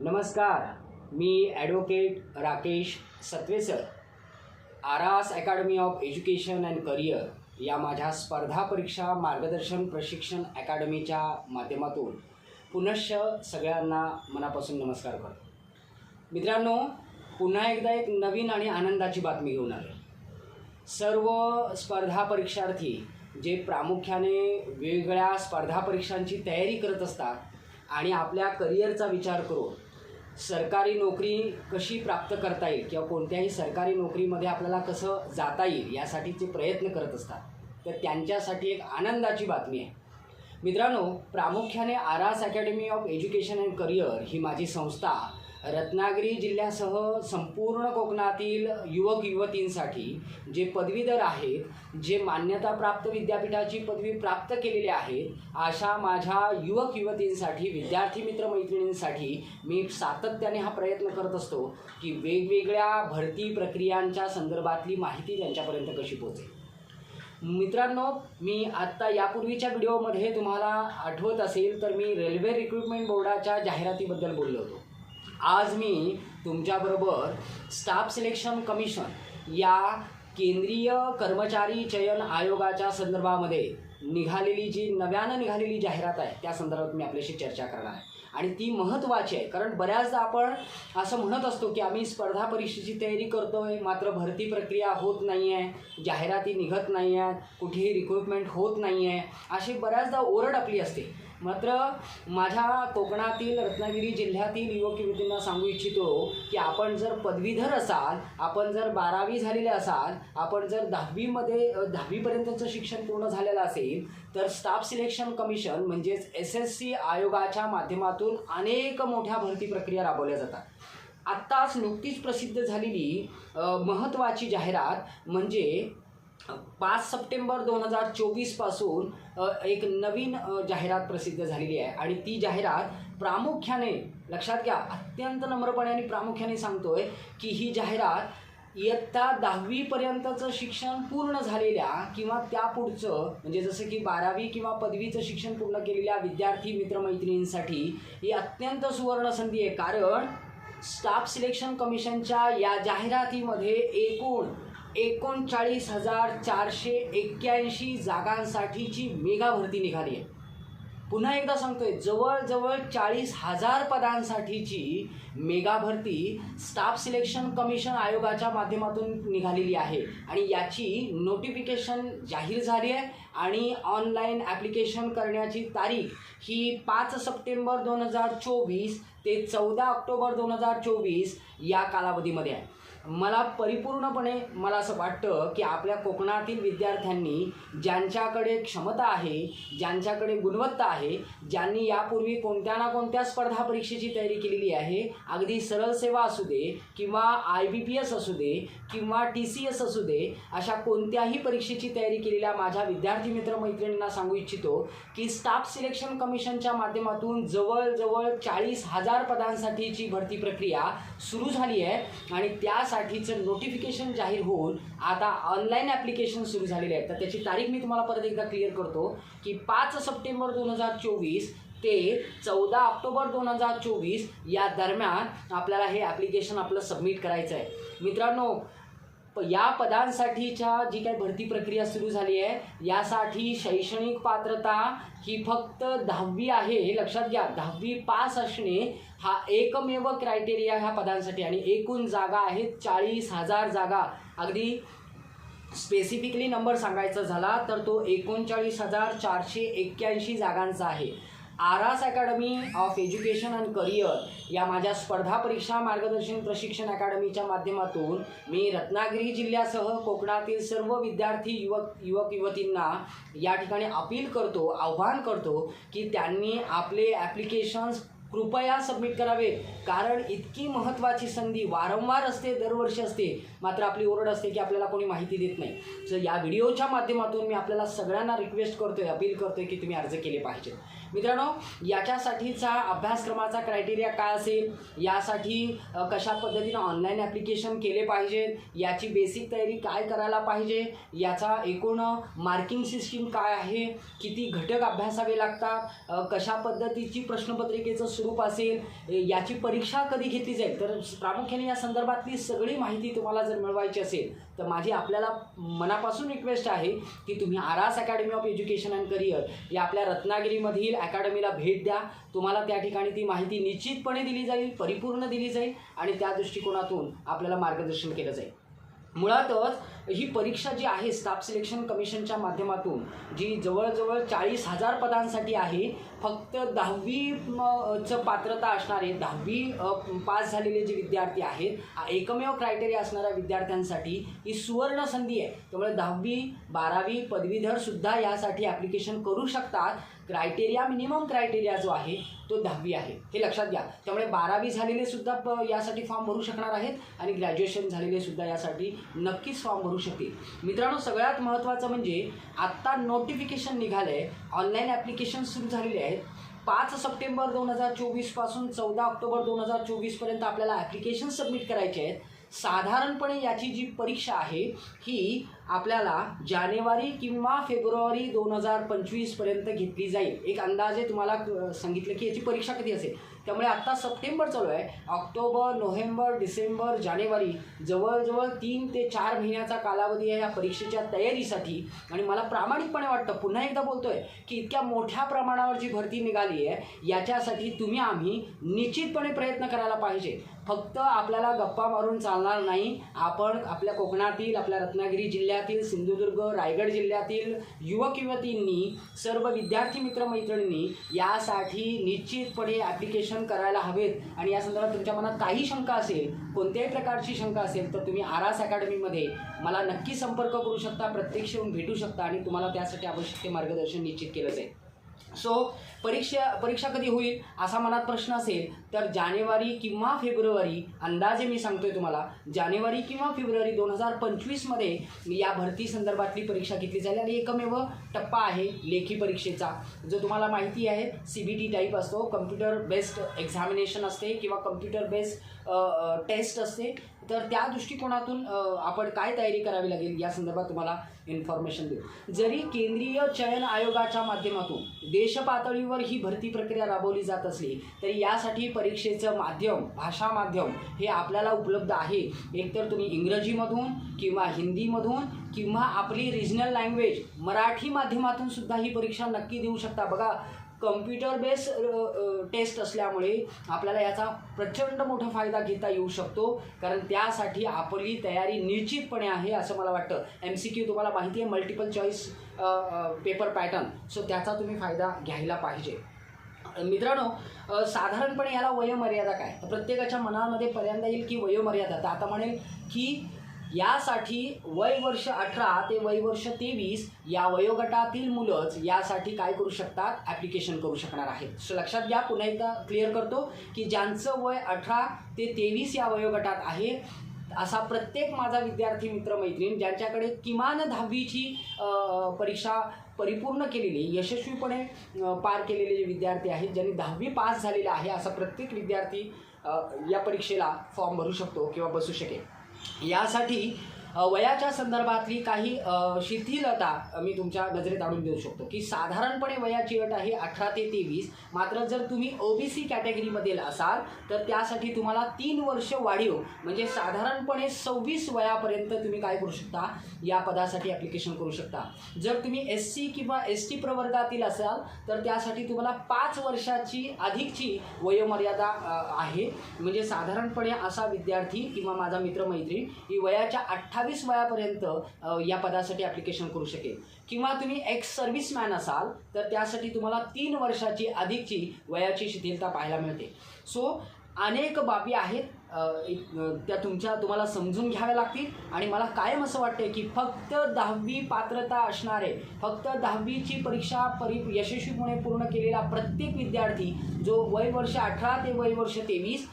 नमस्कार मी advocate Rakesh सत्वेसर Aras academy of education and career या माझ्या स्पर्धा परीक्षा मार्गदर्शन प्रशिक्षण अकॅडमीच्या माध्यमातून पुनश्च सगळ्यांना मनापासून नमस्कार करतो. मित्रांनो पुन्हा एकदा एक नवीन आणि आनंदाची बातमी घेऊन आलो सर्व स्पर्धा परीक्षार्थी जे प्रामुख्याने वेगवेगळ्या स्पर्धा परीक्षांची तयारी करत असतात आणि आपल्या करिअरचा विचार करून सरकारी नोकरी कशी प्राप्त करता येईल किंवा कोणत्याही सरकारी नोकरीमध्ये आपल्याला कसं जाता येईल यासाठीचे प्रयत्न करत असतात. तर त्यांच्यासाठी एक आनंदाची बातमी आहे. मित्रांनो प्रामुख्याने Aras academy of education and career ही माझी संस्था रत्नागिरी जिल्ह्यासह संपूर्ण कोकणातील युवक युवतींसाठी जे पदवीधर आहेत जे मान्यताप्राप्त विद्यापीठाची पदवी प्राप्त केलेली आहेत अशा माझ्या युवक युवतींसाठी विद्यार्थी मित्र मैत्रिणींसाठी मी सातत्याने हा प्रयत्न करत असतो की वेगवेगळ्या भरती प्रक्रियांच्या संदर्भातली माहिती त्यांच्यापर्यंत कशी पोहोचेल. मित्रांनो मी आत्ता यापूर्वीच्या व्हिडिओमध्ये तुम्हाला आठवत असेल तर मी रेल्वे रिक्रुटमेंट बोर्डाच्या जाहिरातीबद्दल बोललो होतो. आज मी तुमच्याबरोबर स्टाफ सिलेक्शन कमिशन या केंद्रीय कर्मचारी चयन आयोगाच्या संदर्भामध्ये निघालेली जी नव्यानं निघालेली जाहिरात आहे त्या संदर्भात मी आपल्याशी चर्चा करणार आहे. आणि ती महत्त्वाची आहे कारण बऱ्याचदा आपण असं म्हणत असतो की आम्ही स्पर्धा परीक्षेची तयारी करतोय मात्र भरती प्रक्रिया होत नाही आहे जाहिराती निघत नाही आहेत कुठेही रिक्रुटमेंट होत नाही आहे अशी बऱ्याचदा ओरड आपली असते. मात्र माझ्या कोकणातील रत्नागिरी जिल्ह्यातील युवक युवतींना सांगू इच्छितो की आपण जर पदवीधर असाल आपण जर बारावी झालेले असाल आपण जर दहावीमध्ये दहावीपर्यंतचं शिक्षण पूर्ण झालेलं असेल तर स्टाफ सिलेक्शन कमिशन म्हणजेच एस एस सी आयोगाच्या माध्यमातून अनेक मोठ्या भरती प्रक्रिया राबवल्या जातात. आत्ताच नुकतीच प्रसिद्ध झालेली महत्त्वाची जाहिरात म्हणजे पाच सप्टेंबर दोन हजार चोवीसपासून एक नवीन जाहिरात प्रसिद्ध झालेली आहे. आणि ती जाहिरात प्रामुख्याने लक्षात घ्या अत्यंत नम्रपणे आणि प्रामुख्याने सांगतोय की ही जाहिरात इयत्ता दहावीपर्यंतचं शिक्षण पूर्ण झालेल्या किंवा त्या पुढचं म्हणजे जसं की बारावी किंवा पदवीचं शिक्षण पूर्ण केलेल्या विद्यार्थी मित्रमैत्रिणींसाठी ही अत्यंत सुवर्ण संधी आहे. कारण स्टाफ सिलेक्शन कमिशनच्या या जाहिरातीमध्ये एकूण एकोणचाळीस हजार चारशे एक्क्याऐंशी जागांसाठीची मेगा भरती निघाली आहे. पुन्हा एकदा सांगतोय जवळजवळ चाळीस हजार पदांसाठीची मेगा भरती स्टाफ सिलेक्शन कमिशन आयोगाच्या माध्यमातून निघालेली आहे. आणि याची नोटिफिकेशन जाहीर झाली आहे आणि ऑनलाईन ॲप्लिकेशन करण्याची तारीख ही पाच सप्टेंबर दोन हजार चोवीस ते चौदा ऑक्टोबर दोन हजार चोवीस या कालावधीमध्ये आहे. मला परिपूर्णपणे मला असं वाटतं की आपल्या कोकणातील विद्यार्थ्यांनी ज्यांच्याकडे क्षमता आहे ज्यांच्याकडे गुणवत्ता आहे ज्यांनी यापूर्वी कोणत्या ना कोणत्या स्पर्धा परीक्षेची तयारी केलेली आहे अगदी सरळ सेवा असू दे किंवा आय बी पी एस असू दे किंवा टी सी एस असू दे अशा कोणत्याही परीक्षेची तयारी केलेल्या माझ्या विद्यार्थी मित्रमैत्रिणींना सांगू इच्छितो की स्टाफ सिलेक्शन कमिशनच्या माध्यमातून जवळजवळ चाळीस हजार पदांसाठीची भरती प्रक्रिया सुरू झाली आहे आणि त्यासाठीचं नोटिफिकेशन जाहीर होऊन आता ऑनलाईन ॲप्लिकेशन सुरू झालेले आहेत. तर त्याची तारीख मी तुम्हाला परत एकदा क्लिअर करतो की पाच सप्टेंबर दोन हजार चोवीस ते चौदा ऑक्टोबर दोन हजार चोवीस या दरम्यान आपल्याला हे ॲप्लिकेशन आपलं सबमिट करायचं आहे मित्रांनो या पदांसाठीच्या जी काही भरती प्रक्रिया सुरू झाली आहे यासाठी शैक्षणिक पात्रता ही फक्त दहावी आहे हे लक्षात घ्या. दहावी पास असणे हा एकमेव क्रायटेरिया ह्या पदांसाठी आणि एकूण जागा आहेत चाळीस हजार जागा. अगदी स्पेसिफिकली नंबर सांगायचा झाला तर तो एकोणचाळीस हजार चारशे एक्क्याऐंशी जागांचा आहे. Aras academy of education and career या माझ्या स्पर्धा परीक्षा मार्गदर्शन प्रशिक्षण अकॅडमीच्या माध्यमातून मी रत्नागिरी जिल्ह्यासह कोकणातील सर्व विद्यार्थी युवक युवक युवतींना या ठिकाणी अपील करतो आव्हान करतो की त्यांनी आपले ॲप्लिकेशन्स कृपया सबमिट करावे कारण इतकी महत्त्वाची संधी वारंवार असते दरवर्षी असते. मात्र आपली ओरड असते की आपल्याला कोणी माहिती देत नाही. तर या व्हिडिओच्या माध्यमातून मी आपल्याला सगळ्यांना रिक्वेस्ट करतोय अपील करतोय की तुम्ही अर्ज केले पाहिजेत. मित्रांनो याच्यासाठीचा अभ्यासक्रमाचा क्रायटेरिया काय असेल? यासाठी कशा पद्धतीनं ऑनलाईन ॲप्लिकेशन केले पाहिजे? याची बेसिक तयारी काय करायला पाहिजे? याचा एकूण मार्किंग सिस्टीम काय आहे? किती घटक अभ्यासावे लागतात? कशा पद्धतीची प्रश्नपत्रिकेचं स्वरूप असेल? याची परीक्षा कधी घेतली जाईल? तर प्रामुख्याने या संदर्भातली सगळी माहिती तुम्हाला जर मिळवायची असेल तर माझी आपल्याला मनापासून रिक्वेस्ट आहे की तुम्ही Aras academy of education and career या आपल्या रत्नागिरीमधील अकॅडमीला भेट द्या. तुम्हाला त्या ठिकाणी ती माहिती निश्चितपणे दिली जाईल परिपूर्ण दिली जाईल आणि त्या दृष्टिकोनातून आपल्याला मार्गदर्शन केलं जाईल. मुळातच ही परीक्षा जी आहे स्टाफ सिलेक्शन कमिशनच्या माध्यमातून जी जवळजवळ चाळीस हजार पदांसाठी आहे फक्त दहावी चं पात्रता असणारे दहावी पास झालेले जे विद्यार्थी आहेत एकमेव क्रायटेरिया असणाऱ्या विद्यार्थ्यांसाठी ही सुवर्ण संधी आहे. त्यामुळे दहावी बारावी पदवीधरसुद्धा यासाठी ॲप्लिकेशन करू शकतात. क्रायटेरिया मिनिमम क्रायटेरिया जो आहे तो दहावी आहे. हे लक्षात घ्या. त्यामुळे बारावी झालेले सुद्धा यासाठी फॉर्म भरू शकणार आहेत आणि ग्रॅज्युएशन झालेले सुद्धा यासाठी नक्कीच फॉर्म भरू शकतील. मित्रांनो सगळ्यात महत्त्वाचं म्हणजे आत्ता नोटिफिकेशन निघालं आहे ऑनलाईन ॲप्लिकेशन सुरू झालेले आहेत. पाच सप्टेंबर दोन हजार चोवीसपासून चौदा ऑक्टोबर दोन हजार चोवीसपर्यंत आपल्याला ॲप्लिकेशन सबमिट करायचे आहेत. साधारणपणे याची जी परीक्षा आहे ही आपल्याला जानेवारी किंवा फेब्रुवारी दोन हजार पंचवीसपर्यंत घेतली जाईल. एक अंदाजे तुम्हाला सांगितलं की याची परीक्षा कधी असेल. त्यामुळे आत्ता सप्टेंबर चालू आहे. ऑक्टोबर नोव्हेंबर डिसेंबर जानेवारी जवळजवळ तीन ते चार महिन्याचा कालावधी आहे या परीक्षेच्या तयारीसाठी. आणि मला प्रामाणिकपणे वाटतं पुन्हा एकदा बोलतोय की इतक्या मोठ्या प्रमाणावर जी भरती निघाली आहे याच्यासाठी तुम्ही आम्ही निश्चितपणे प्रयत्न करायला पाहिजे. फक्त आपल्याला गप्पा मारून चालणार नाही. आपण आपल्या कोकणातील आपल्या रत्नागिरी जिल्ह्यातील सिंधुदुर्ग रायगड जिल्ह्यातील युवक युवतींनी सर्व विद्यार्थी मित्रमैत्रिणींनी यासाठी निश्चितपणे ॲप्लिकेशन करायला हवेत. आणि या संदर्भात तुमच्या मनात काही शंका असेल कोणत्याही प्रकारची शंका असेल तर तुम्ही आरास अकॅडमीमध्ये मला नक्की संपर्क करू शकता प्रत्यक्ष येऊन भेटू शकता आणि तुम्हाला त्यासाठी आवश्यक ते मार्गदर्शन निश्चित केलं जाईल. सो परीक्षा परीक्षा कधी होईल असा मनात प्रश्न असेल तर जानेवारी किंवा फेब्रुवारी अंदाजे मी सांगतोय तुम्हाला जानेवारी किंवा फेब्रुवारी दोन हजार पंचवीसमध्ये या भरती संदर्भातली परीक्षा घेतली जाईल. आणि एकमेव टप्पा आहे लेखी परीक्षेचा. जो तुम्हाला माहिती आहे सी बी टी टाईप असतो कम्प्युटर बेस्ड एक्झामिनेशन असते किंवा कम्प्युटर बेस्ड टेस्ट असते. तर त्या दृष्टिकोनातून आपण काय तयारी करावी लागेल या संदर्भात तुम्हाला इन्फॉर्मेशन देऊ. जरी केंद्रीय चयन आयोगाच्या माध्यमातून देश पातळीवर ही भरती प्रक्रिया राबवली जात असली तरी यासाठी परीक्षेचं माध्यम भाषा माध्यम हे आपल्याला उपलब्ध आहे. एकतर तुम्ही इंग्रजीमधून किंवा हिंदीमधून किंवा आपली रिजनल लँग्वेज मराठी माध्यमातून सुद्धा ही परीक्षा नक्की देऊ शकता. बघा कम्प्युटर बेस टेस्ट असल्यामुळे आपल्याला याचा प्रचंड मोठा फायदा घेता येऊ शकतो. कारण त्यासाठी आपली तयारी निश्चितपणे आहे असं मला वाटतं. एम सी क्यू तुम्हाला माहिती आहे multiple choice paper pattern so त्याचा तुम्ही फायदा घ्यायला पाहिजे. मित्रांनो साधारणपणे याला वयोमर्यादा काय? प्रत्येकाच्या मनामध्ये पर्यंत येईल की वयोमर्यादा? तर आता म्हणेल की यासाठी वय वर्ष अठरा ते वय वर्ष तेवीस या वयोगटातील मुलंच यासाठी काय करू शकतात? ॲप्लिकेशन करू शकणार आहेत. सो लक्षात घ्या पुन्हा एकदा क्लिअर करतो की ज्यांचं वय अठरा ते तेवीस या वयोगटात आहे असा प्रत्येक माझा विद्यार्थी मित्रमैत्रीण ज्यांच्याकडे किमान दहावीची परीक्षा परिपूर्ण केलेली यशस्वीपणे पार केलेले जे विद्यार्थी आहेत ज्यांनी दहावी पास झालेला आहे असा प्रत्येक विद्यार्थी या परीक्षेला फॉर्म भरू शकतो किंवा बसू शकेल. यासाठी वयाच्या संदर्भातली काही शिथिलता मी तुमच्या नजरेत आणून देऊ शकतो की साधारणपणे वयाची अट आहे अठरा ते तेवीस मात्र जर तुम्ही ओबीसी कॅटेगरीमधील असाल तर त्यासाठी तुम्हाला तीन वर्ष वाढीव. म्हणजे साधारणपणे सव्वीस वयापर्यंत तुम्ही काय करू शकता? या पदासाठी ॲप्लिकेशन करू शकता. जर तुम्ही एस सी किंवा एस टी प्रवर्गातील असाल तर त्यासाठी तुम्हाला पाच वर्षाची अधिकची वयोमर्यादा आहे. म्हणजे साधारणपणे असा विद्यार्थी किंवा माझा मित्रमैत्रीण ही वयाच्या अठ्ठा अठ्ठावीस वयापर्यंत या पदासाठी ॲप्लिकेशन करू शकेल. किंवा तुम्ही एक्स सर्व्हिसमॅन असाल तर त्यासाठी तुम्हाला तीन वर्षाची अधिकची वयाची शिथिलता पाहायला मिळते. सो अनेक बाबी आहेत त्या तुमच्या तुम्हाला समजून घ्याव्या लागतील. आणि मला कायम असं वाटते की फक्त दहावी पात्रता असणारे फक्त दहावीची परीक्षा परि यशस्वीपणे पूर्ण केलेला प्रत्येक विद्यार्थी जो वय वर्ष अठरा ते वय वर्ष तेवीस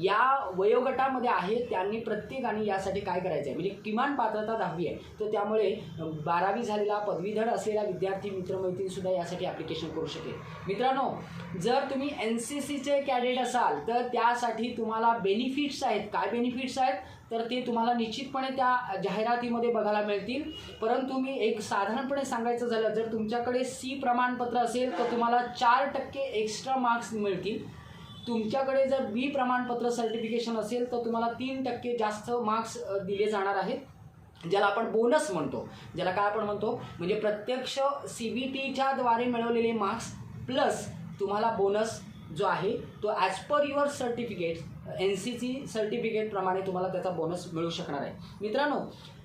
या वयोगटामध्ये आहेत त्यांनी प्रत्येकाने यासाठी काय करायचं आहे म्हणजे किमान पात्रता दहावी आहे. तर त्यामुळे बारावी झालेला पदवीधर असलेला विद्यार्थी मित्रमैत्रीणसुद्धा यासाठी ॲप्लिकेशन करू शकेल. मित्रांनो जर तुम्ही एन सी सीचे कॅडेट असाल तर त्यासाठी तुम्हाला बेनिफिट्स आहेत. काय बेनिफिट्स आहेत? तर ते तुम्हाला निश्चितपणे त्या जाहिरातीमध्ये बघायला मिळतील. परंतु मी एक साधारणपणे सांगायचं झालं जर तुमच्याकडे सी प्रमाणपत्र असेल तर तुम्हाला चार टक्के एक्स्ट्रा मार्क्स मिळतील. तुमच्याकडे जर बी प्रमाणपत्र सर्टिफिकेशन असेल तर तुम्हाला तीन टक्के जास्त मार्क्स दिले जाणार आहेत ज्याला आपण बोनस म्हणतो. ज्याला काय आपण म्हणतो? म्हणजे प्रत्यक्ष सी बी टीच्या द्वारे मिळवलेले मार्क्स प्लस तुम्हाला बोनस जो आहे तो as per your certificate N C C सर्टिफिकेटप्रमाणे तुम्हाला त्याचा बोनस मिळू शकणार आहे. मित्रांनो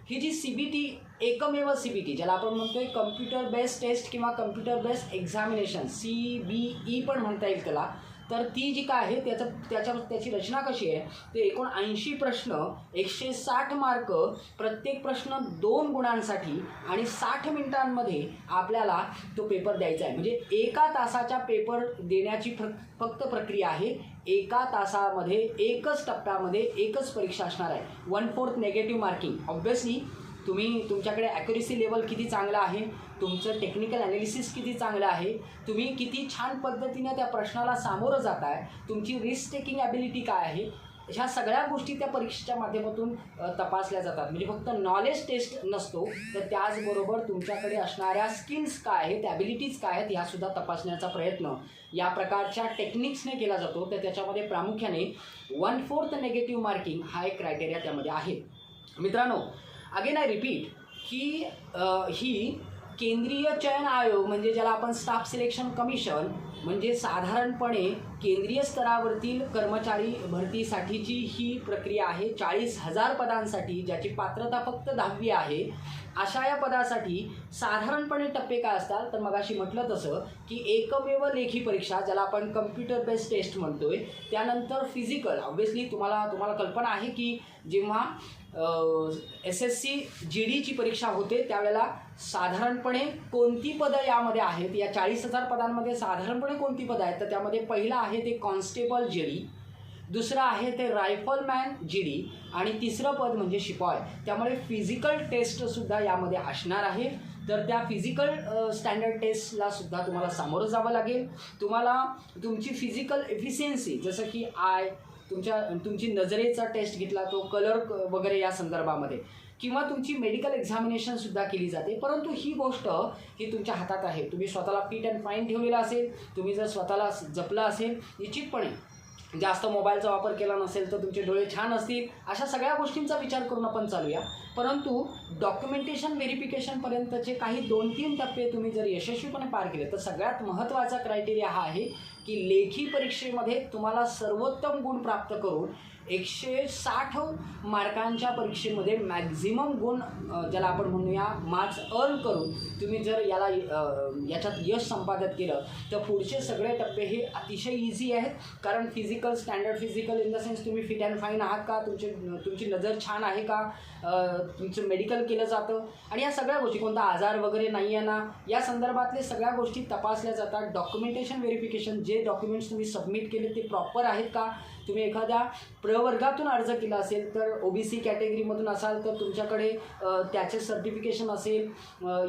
ही जी सी बी टी एकमेव सी बी टी ज्याला आपण म्हणतोय कम्प्युटर बेस्ड टेस्ट किंवा computer based examination C B E पण म्हणता येईल त्याला तर ती जी काय आहे त्याचं त्याच्या त्याची रचना कशी आहे ते एकूण ऐंशी प्रश्न एकशे साठ मार्क प्रत्येक प्रश्न दोन गुणांसाठी आणि साठ मिनिटांमध्ये आपल्याला तो पेपर द्यायचा आहे. म्हणजे एका तासाच्या पेपर देण्याची प्र फक्त प्रक्रिया आहे. एका तासामध्ये एकच टप्प्यामध्ये एकच परीक्षा असणार आहे. One fourth negative marking. Obviously तुम्ही तुमच्याकडे ॲक्युरेसी लेवल किती चांगलं आहे? तुमचं टेक्निकल ॲनालिसिस किती चांगलं आहे? तुम्ही किती छान पद्धतीने त्या प्रश्नाला सामोरं जात आहे तुमची रिस्क टेकिंग ॲबिलिटी काय आहे? ह्या सगळ्या गोष्टी त्या परीक्षेच्या माध्यमातून तपासल्या जातात. म्हणजे फक्त नॉलेज टेस्ट नसतो तर त्याचबरोबर तुमच्याकडे असणाऱ्या स्किल्स काय आहेत ॲबिलिटीज काय आहेत ह्यासुद्धा तपासण्याचा प्रयत्न. या प्रकारच्या टेक्निक्सने केला जातो तर त्याच्यामध्ये प्रामुख्याने वन फोर्थ नेगेटिव्ह मार्किंग हा एक क्रायटेरिया त्यामध्ये आहे. मित्रांनो अगेन आय रिपीट की ही केंद्रीय चयन आयोग म्हणजे ज्याला आपण स्टाफ सिलेक्शन कमिशन म्हणजे साधारणपणे केंद्रीय स्तरावरतील कर्मचारी भरतीसाठीची ही प्रक्रिया आहे. चाळीस हजार पदांसाठी ज्याची पात्रता फक्त दहावी आहे. अशा या पदासाठी साधारणपणे टप्पे काय असतात? तर मगाशी म्हटलं तसं की एकमेव लेखी परीक्षा ज्याला आपण कम्प्युटर बेस्ड टेस्ट म्हणतोय त्यानंतर फिजिकल ऑब्व्हियसली तुम्हाला तुम्हाला कल्पना आहे की जेव्हा एस एस सी जी डीची परीक्षा होते त्यावेळेला साधारणपणे कोणती पदं यामध्ये आहेत? या चाळीस हजार पदांमध्ये साधारणपणे कोणती पदं आहेत? तर त्यामध्ये पहिलं आहे ते कॉन्स्टेबल जी डी दुसरं आहे ते रायफलमॅन जी डी आणि तिसरं पद म्हणजे शिपाय. त्यामुळे फिजिकल टेस्टसुद्धा यामध्ये असणार आहे. तर त्या फिजिकल स्टँडर्ड टेस्टला सुद्धा तुम्हाला सामोरं जावं लागेल. तुम्हाला तुमची फिजिकल एफिशियन्सी जसं की आय तुमच्या तुमची नजरेचा टेस्ट घेतला तो कलर वगैरे या संदर्भामध्ये. किंवा तुमची मेडिकल एक्झामिनेशनसुद्धा केली जाते. परंतु ही गोष्ट ही तुमच्या हातात आहे. तुम्ही स्वतःला फिट अँड फाईन ठेवलेला असेल तुम्ही जर स्वतःला जपलं असेल निश्चितपणे जास्त मोबाईलचा वापर केला नसेल तर तुमचे डोळे छान असतील अशा सगळ्या गोष्टींचा विचार करून आपण चालूया. परंतु डॉक्युमेंटेशन व्हेरिफिकेशनपर्यंतचे काही दोन तीन टप्पे तुम्ही जर यशस्वीपणे पार केले तर सगळ्यात महत्त्वाचा क्रायटेरिया हा आहे की लेखी परीक्षेमध्ये तुम्हाला सर्वोत्तम गुण प्राप्त करून एकशे साठ मार्कांच्या परीक्षेमध्ये मॅक्झिमम गुण ज्याला आपण म्हणूया मार्क्स अर्न करून तुम्ही जर याला याच्यात यश संपादित केलं तर पुढचे सगळे टप्पे हे अतिशय इझी आहेत. कारण physical standard physical in the sense तुम्ही फिट अँड फाईन आहात का? तुमचे तुमची नजर छान आहे का? तुमचं मेडिकल केलं जातं? आणि या सगळ्या गोष्टी कोणता आजार वगैरे नाही आहे ना? या संदर्भातले सगळ्या गोष्टी तपासल्या जातात. डॉक्युमेंटेशन व्हेरिफिकेशन जे डॉक्युमेंट्स तुम्ही सबमिट केले ते प्रॉपर आहेत का? तुम्ही एखाद्या प्रवर्गातून अर्ज केला असेल तर ओ बी सी कॅटेगरीमधून असाल तर तुमच्याकडे त्याचे सर्टिफिकेशन असेल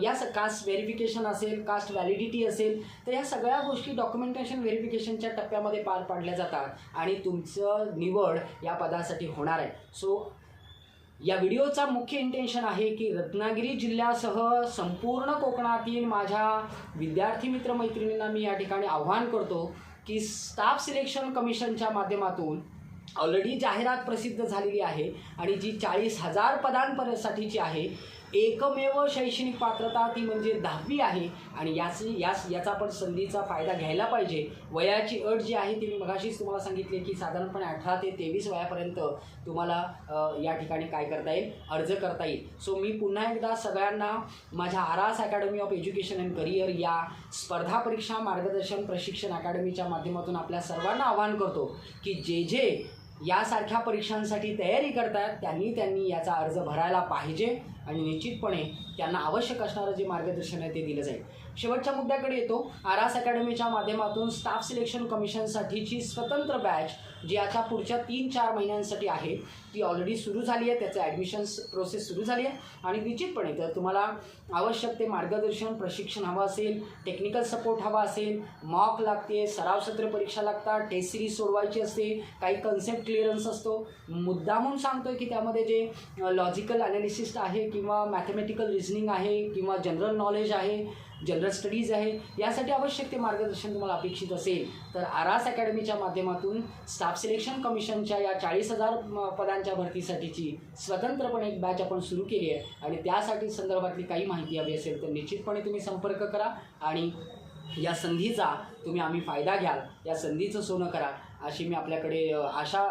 या स कास्ट व्हेरिफिकेशन असेल कास्ट व्हॅलिडिटी असेल तर या सगळ्या गोष्टी डॉक्युमेंटेशन व्हेरिफिकेशनच्या टप्प्यामध्ये पार पाडल्या जातात. आणि तुमचं निवड या पदासाठी होणार आहे. सो या व्हिडिओचा मुख्य इंटेन्शन आहे की रत्नागिरी जिल्ह्यासह संपूर्ण कोकणातील माझ्या विद्यार्थी मित्रमैत्रिणींना मी या ठिकाणी आव्हान करतो की स्टाफ सिलेक्शन कमिशनच्या माध्यमातून ऑलरेडी जाहिरात प्रसिद्ध झालेली आहे आणि जी चाळीस हजार पदांपर्यंतसाठीची आहे एकमेव शैक्षणिक पात्रता ती म्हणजे दहावी आहे आणि याच यास याचा आपण संधीचा फायदा घ्यायला पाहिजे. वयाची अट जी आहे ती मी मगाशीच तुम्हाला सांगितले की साधारणपणे अठरा ते तेवीस वयापर्यंत तुम्हाला या ठिकाणी काय करता येईल? अर्ज करता येईल. सो मी पुन्हा एकदा सगळ्यांना माझ्या Aras academy of education and career या स्पर्धा परीक्षा मार्गदर्शन प्रशिक्षण अकॅडमीच्या माध्यमातून आपल्या सर्वांना आवाहन करतो की जे जे यासारख्या परीक्षांसाठी तयारी करतात त्यांनी त्यांनी याचा अर्ज भरायला पाहिजे. आणि निश्चितपणे त्यांना आवश्यक असणारं जे मार्गदर्शन आहे ते दिलं जाईल. शेवटच्या मुद्द्याकडे येतो. आरास अकॅडमीच्या माध्यमातून स्टाफ सिलेक्शन कमिशनसाठीची स्वतंत्र बॅच जी आता पुढच्या तीन चार महिन्यांसाठी आहे ती ऑलरेडी सुरू झाली आहे त्याचं ॲडमिशन्स प्रोसेस सुरू झाली आहे आणि निश्चितपणे जर तुम्हाला आवश्यक ते मार्गदर्शन प्रशिक्षण हवं असेल टेक्निकल सपोर्ट हवा असेल मॉक लागते सराव सत्र परीक्षा लागतात टेस्ट सिरीज सोडवायची असते काही कन्सेप्ट क्लिअरन्स असतो. मुद्दा म्हणून सांगतोय की त्यामध्ये जे लॉजिकल ॲनालिसिस आहे किंवा मॅथमॅटिकल रिझनिंग आहे किंवा जनरल नॉलेज आहे जनरल स्टडीज आहे. यासाठी आवश्यक ते मार्गदर्शन तुम्हाला अपेक्षित असेल. तर आरास अकॅडमीच्या माध्यमातून स्टाफ सिलेक्शन कमिशनच्या या चाळीस हजार पदांच्या भरतीसाठीची स्वतंत्रपणे एक बॅच आपण सुरू केली आहे. आणि त्यासाठी संदर्भातली काही माहिती हवी असेल तर निश्चितपणे तुम्ही संपर्क करा आणि या संधीचा तुम्ही आम्ही फायदा घ्याल. या संधीचं सोनं करा अशी मी आपल्याकडे आशा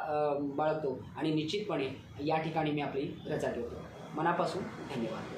बाळगतो. आणि निश्चितपणे या ठिकाणी मी आपली रजा देतो मनापासून धन्यवाद.